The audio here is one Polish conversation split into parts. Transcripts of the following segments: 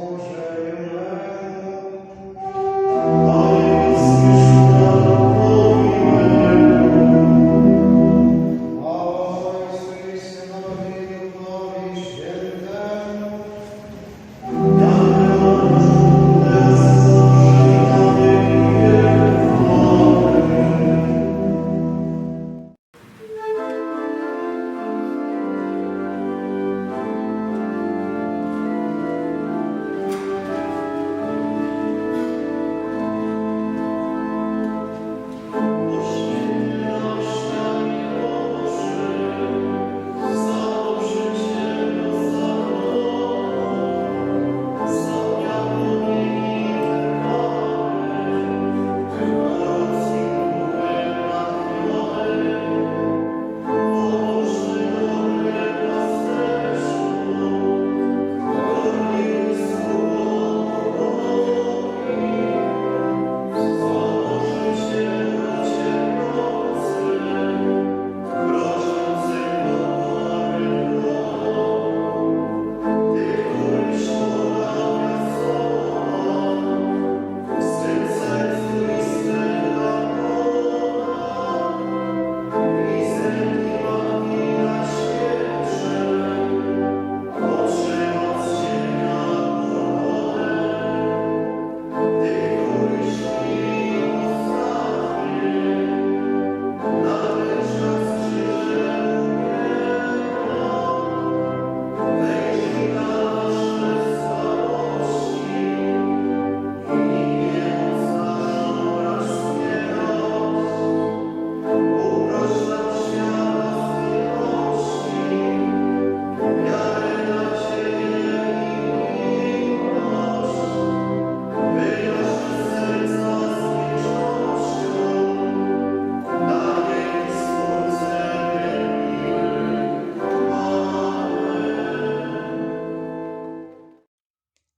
longe.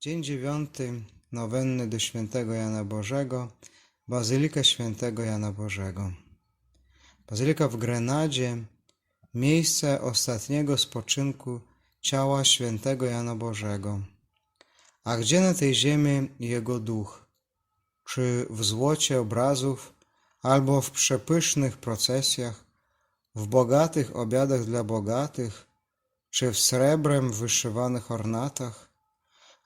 Dzień dziewiąty nowenny do świętego Jana Bożego, Bazylika świętego Jana Bożego. Bazylika w Grenadzie, miejsce ostatniego spoczynku ciała świętego Jana Bożego. A gdzie na tej ziemi jego duch? Czy w złocie obrazów, albo w przepysznych procesjach, w bogatych obiadach dla bogatych, czy w srebrem wyszywanych ornatach?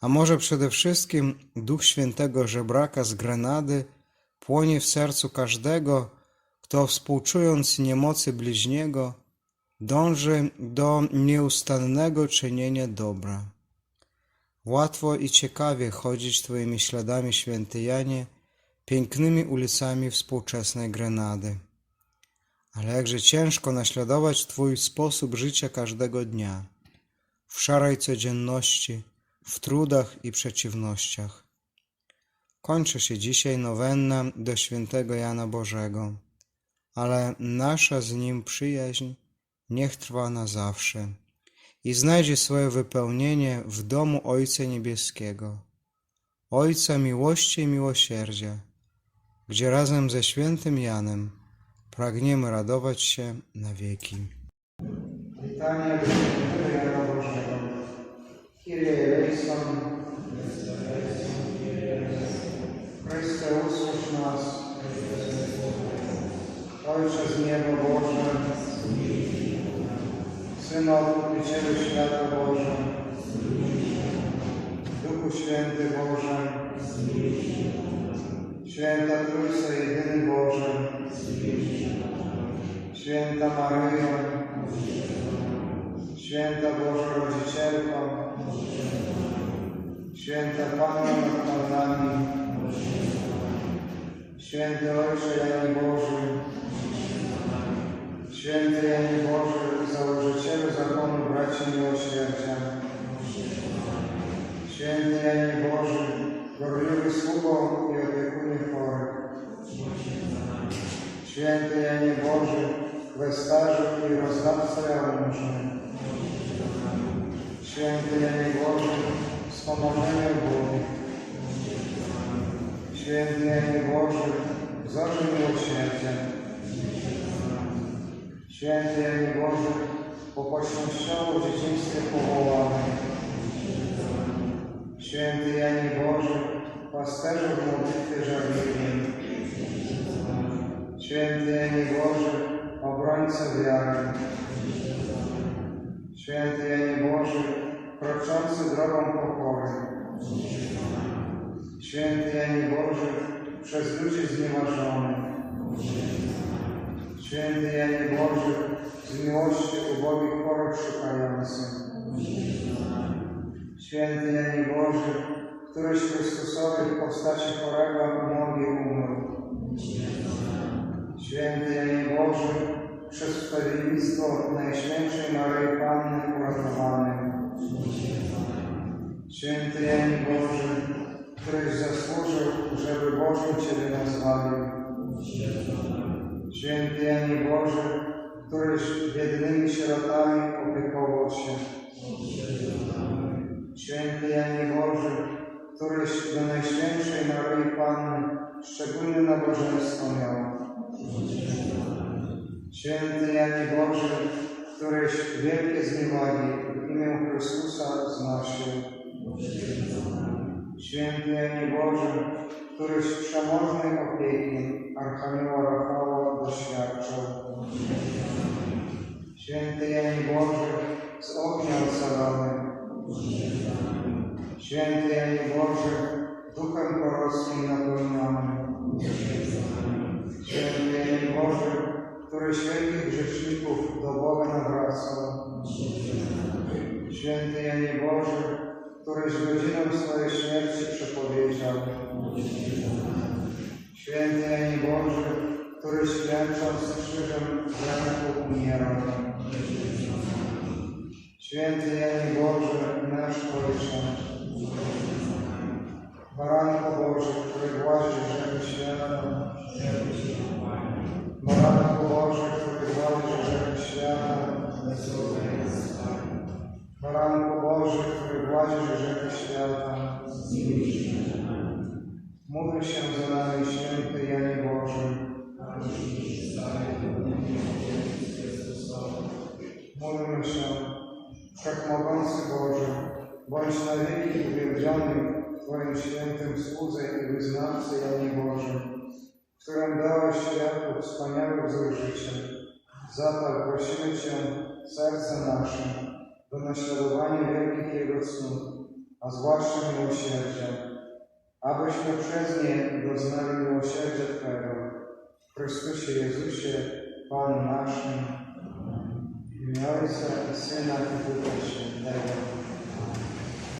A może przede wszystkim Duch Świętego żebraka z Grenady płonie w sercu każdego, kto współczując niemocy bliźniego, dąży do nieustannego czynienia dobra. Łatwo i ciekawie chodzić Twoimi śladami, święty Janie, pięknymi ulicami współczesnej Grenady. Ale jakże ciężko naśladować Twój sposób życia każdego dnia, w szarej codzienności, w trudach i przeciwnościach. Kończy się dzisiaj nowenna do świętego Jana Bożego, ale nasza z nim przyjaźń niech trwa na zawsze i znajdzie swoje wypełnienie w domu Ojca Niebieskiego, Ojca miłości i miłosierdzia, gdzie razem ze świętym Janem pragniemy radować się na wieki. Chryste, usłysz nas. Ojcze z nieba Boże. Synu Odkupicielu świata Boże. Duchu Święty Boże. Święta Trójca Jedyny Boże. Święta Maryjo. Święta Boża Rodzicielko, Święta Panno nad Panami, Święty Ojcze Janie Boży, Święty Janie Boży, założycielu zakonu braci miłosierdzia, Święty Janie Boży, gorliwy sługo i opiekunie chorych, Święty Janie Boży, kwestarzu i rozdawca jałmużny, Święty Janie Boży, wspomożenie ubogich. Święty Janie Boży, wzorze miłosierdzia. Święty Janie Boży, po poświęconym dzieciństwie powołany. Święty Janie Boży, pasterzu w modlitwie żarliwym. Święty Janie Boży, obrońco wiary. Święty Janie Boży, kroczący drogą pokory. Święty Janie Boży, przez ludzi znieważony. Święty Janie Boży, z miłości ubogich chorób szukający. Święty Janie Boży, któryś Chrystusowy w postaci chorego nogi umarł. Święty Janie Boży, przez wstawiennictwo Najświętszej Maryi Panny uratowany. Święty Janie Boży, któryś zasłużył, żeby Bożym Ciebie nazwali. Święty Janie Boży, któryś biednymi sierotami opiekował się. Święty Janie Boży, któryś do Najświętszej Maryi Panny szczególne nabożeństwo miał. Święty Janie Boży, któryś wielkie zniewagi w imię Chrystusa znosił. Święty Janie Boży, któryś przemożnej opieki Archanioła Rafała doświadczył. Święty Janie Boży, z ognia ocalony. Święty Janie Boży, duchem prorockim napełniony. Święty Janie Boży, który świętych grzeszników do Boga nawracał. Święty Janie Boży, któryś godzinę swojej śmierci przepowiedział. Święty Janie Boży, któryś klęcząc krzyżem w ręku umierał. Święty Janie Boży, nasz Ojcze. Grzechy świata. Módl się za nami, święty Janie Boży. Módlmy się, Wszechmogący Boże, bądź na wieki uwielbiony Twoim świętym słudze i wyznawcy Janie Boże, którym dałeś światu wspaniały wzór życia. Zatem prosimy Cię, serce nasze, do naśladowania wielkich Jego cnót, a zwłaszcza miłosierdzia, abyśmy przez nie doznali miłosierdzia Twego. W Chrystusie Jezusie, Panu naszym, w Ojca i Syna i Ducha Świętego.